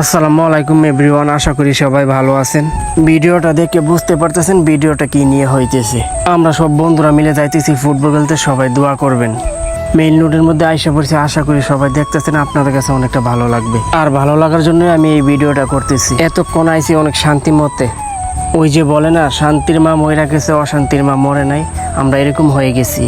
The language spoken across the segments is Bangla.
আসসালামু আলাইকুম এভরিওয়ান, আশা করি সবাই ভালো আছেন। ভিডিওটা দেখে বুঝতে পারতেছেন ভিডিওটা কি নিয়ে হইতেছে। আমরা সব বন্ধুরা মিলে যাইতেছি ফুটবল খেলতে, সবাই দোয়া করবেন। মেইন রোডের মধ্যে আইসা পড়ছি, আশা করি সবাই দেখতেছেন, আপনাদের কাছে অনেকটা ভালো লাগবে। আর ভালো লাগার জন্য আমি এই ভিডিওটা করতেছি। এতক্ষণ আইছি অনেক শান্তি মতে। ওই যে বলে না, শান্তির মা মরে গেছে, অশান্তির মা মরে নাই, আমরা এরকম হয়ে গেছি।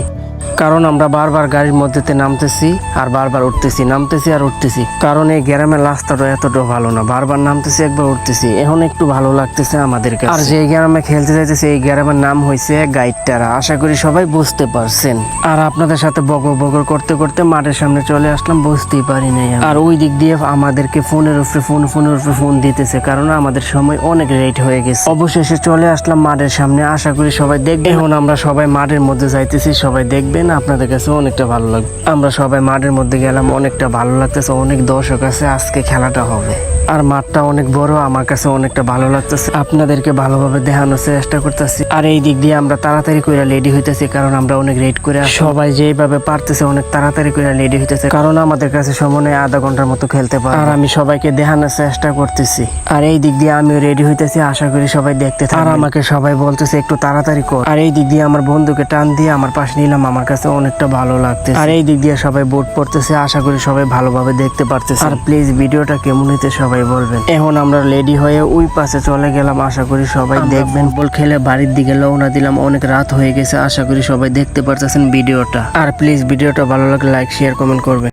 কারণ আমরা বারবার গাড়ির মধ্যেতে নামতেছি আর বারবার উঠতেছি, নামতেছি আর উঠতেছি। কারণ এই গ্রামের রাস্তাটা এতটা ভালো না, বারবার নামতেছি, একবার উঠতেছি। এখন একটু ভালো লাগতেছে আমাদের কাছে। আর যে গ্রামে খেলতে যাইতেছি, এই গ্রামের নাম হয়েছে গাইডটারা। আশা করি সবাই বুঝতে পারছেন। আর আপনাদের সাথে বকর বকর করতে করতে মাঠের সামনে চলে আসলাম, বুঝতেই পারি নাই আর ওই দিক দিয়ে আমাদেরকে ফোনের উপরে, ফোন, ফোনের উপরে ফোন দিতেছে, কারণ আমাদের সময় অনেক লেট হয়ে গেছে। অবশেষে চলে আসলাম মাঠের সামনে। আশা করি সবাই দেখবে এখন আমরা সবাই মাঠের মধ্যে যাইতেছি, সবাই দেখবেন। আপনাদের কাছে অনেকটা ভালো লাগবে। আমরা সবাই মাঠের মধ্যে গেলাম, অনেকটা ভালো লাগতেছে, অনেক দর্শক আছে, আজকে খেলাটা হবে। আর মাঠটা অনেক বড়, আমার কাছে অনেকটা ভালো লাগতেছে। আপনাদেরকে ভালোভাবে দেখানোর চেষ্টা করতেছি। আর এই দিক দিয়ে আমরা তাড়াতাড়ি করে রেডি হইতেছি, কারণ আমরা অনেক রেড করে সবাই যেভাবে পারতেছে, অনেক তাড়াতাড়ি করে রেডি হইতেছে, কারণ আমাদের কাছে সময় আধা ঘণ্টার মতো খেলতে পারে আর আমি সবাইকে দেখানোর চেষ্টা করতেছি। আর এই দিক দিয়ে আমিও রেডি হইতেছি, আশা করি সবাই দেখতে আর আমাকে সবাই বলতেছে, একটু তাড়াতাড়ি কর। আর এই দিক দিয়ে আমার বন্ধুকে টান দিয়ে আমার পাশে নিলাম, আমার কাছে অনেকটা ভালো লাগছে আর এই দিক দিয়ে সবাই বোট পড়তেছে আশা করি সবাই ভালোভাবে দেখতে পারতেছে। আর প্লিজ ভিডিওটা কেমন হইতে সবাই বলবেন। এখন আমরা রেডি হয়ে ওই পাশে চলে গেলাম আশা করি সবাই দেখবেন। বল খেলে বাড়ির দিকে রওনা দিলাম অনেক রাত হয়ে গেছে আশা করি সবাই দেখতে পারতেছেন ভিডিওটা। আর প্লিজ ভিডিওটা ভালো লাগলে লাইক শেয়ার কমেন্ট করবেন।